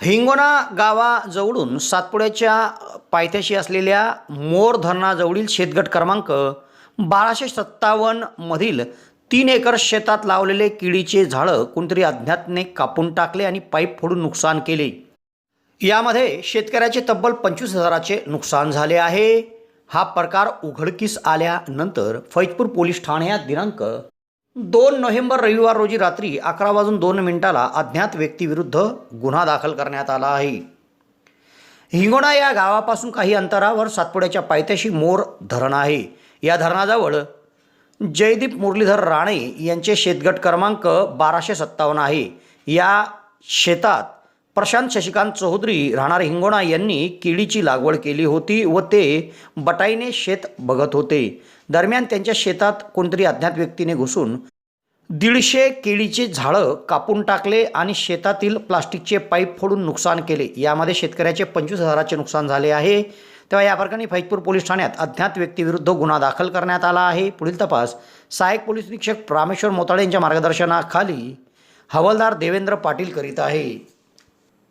हिंगोना गावाजवळून सातपुड्याच्या पायथ्याशी असलेल्या मोर धरणाजवळील शेतगट क्रमांक बाराशे सत्तावन्नमधील तीन एकर शेतात लावलेले किडीचे झाडं कोणतरी अज्ञातने कापून टाकले आणि पाईप फोडून नुकसान केले. यामध्ये शेतकऱ्याचे तब्बल पंचवीस हजाराचे नुकसान झाले आहे. हा प्रकार उघडकीस आल्यानंतर फैजपूर पोलीस ठाण्यात दिनांक दोन नोव्हेंबर रविवार रोजी रात्री अकरा वाजून दोन मिनिटाला अज्ञात व्यक्तीविरुद्ध गुन्हा दाखल करण्यात आला आहे. हिंगोणा या गावापासून काही अंतरावर सातपुड्याच्या पायथ्याशी मोर धरण आहे. या धरणाजवळ जयदीप मुरलीधर राणे यांचे शेतगट क्रमांक बाराशे सत्तावन्न आहे. या शेतात प्रशांत शशिकांत चौधरी राहणार हिंगोणा यांनी केळीची लागवड केली होती व ते बटाईने शेत बघत होते. दरम्यान त्यांच्या शेतात कोणतरी अज्ञात व्यक्तीने घुसून दीडशे केळीचे झाडं कापून टाकले आणि शेतातील प्लास्टिकचे पाईप फोडून नुकसान केले. यामध्ये शेतकऱ्याचे पंचवीस हजाराचे नुकसान झाले आहे. तेव्हा या प्रकरणी फैजपूर पोलीस ठाण्यात अज्ञात व्यक्तीविरुद्ध गुन्हा दाखल करण्यात आला आहे. पुढील तपास सहाय्यक पोलीस निरीक्षक रामेश्वर मोताळे यांच्या मार्गदर्शनाखाली हवालदार देवेंद्र पाटील करीत आहे.